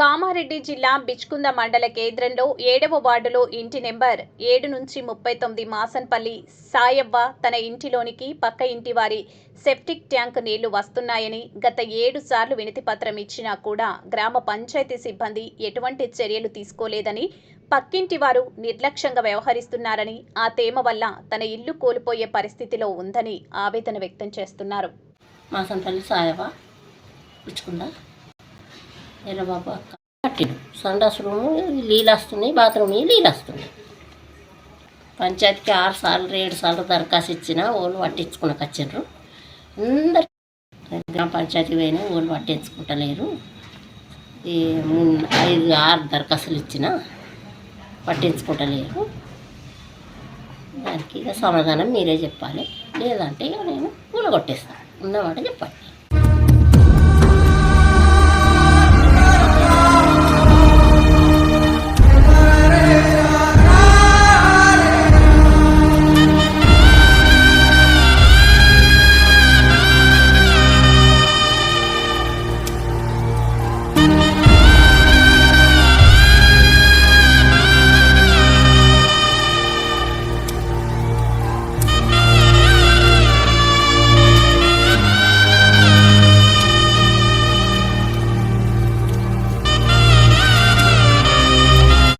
కామారెడ్డి జిల్లా బిచ్కుంద మండల కేంద్రంలో ఏడవ వార్డులో ఇంటి నెంబర్ ఏడు నుంచి ముప్పై తొమ్మిది మాసన్పల్లి సాయవ్వ తన ఇంటిలోనికి పక్క ఇంటి వారి సెప్టిక్ ట్యాంక్ నీళ్ళు వస్తున్నాయని గత ఏడు సార్లు వినతిపత్రం ఇచ్చినా కూడా గ్రామ పంచాయతీ సిబ్బంది ఎటువంటి చర్యలు తీసుకోలేదని పక్కింటి వారు నిర్లక్ష్యంగా వ్యవహరిస్తున్నారని ఆ తేమ వల్ల తన ఇల్లు కోల్పోయే పరిస్థితిలో ఉందని ఆవేదన వ్యక్తం చేస్తున్నారు. మాసంపల్లి సాయవా ఎర్రబాబు అక్క కట్టిడు. సండాస్ రూము నీళ్ళు వస్తున్నాయి బాత్రూమ్ నీళ్ళు వస్తున్నాయి పంచాయతీకి ఆరు సార్లు ఏడు సార్లు దరఖాస్తు ఇచ్చిన వాళ్ళు పట్టించుకున్నాక వచ్చిండ్రు అందరు గ్రామ పంచాయతీ పోయినా వాళ్ళు పట్టించుకుంటలేరు. ఈ ఐదు ఆరు దరఖాస్తులు ఇచ్చిన పట్టించుకుంటలేరు. దానికి ఇక సమాధానం మీరే చెప్పాలి. లేదంటే ఇక నేను కూలగొట్టేస్తాను ఉన్నమాట చెప్పండి.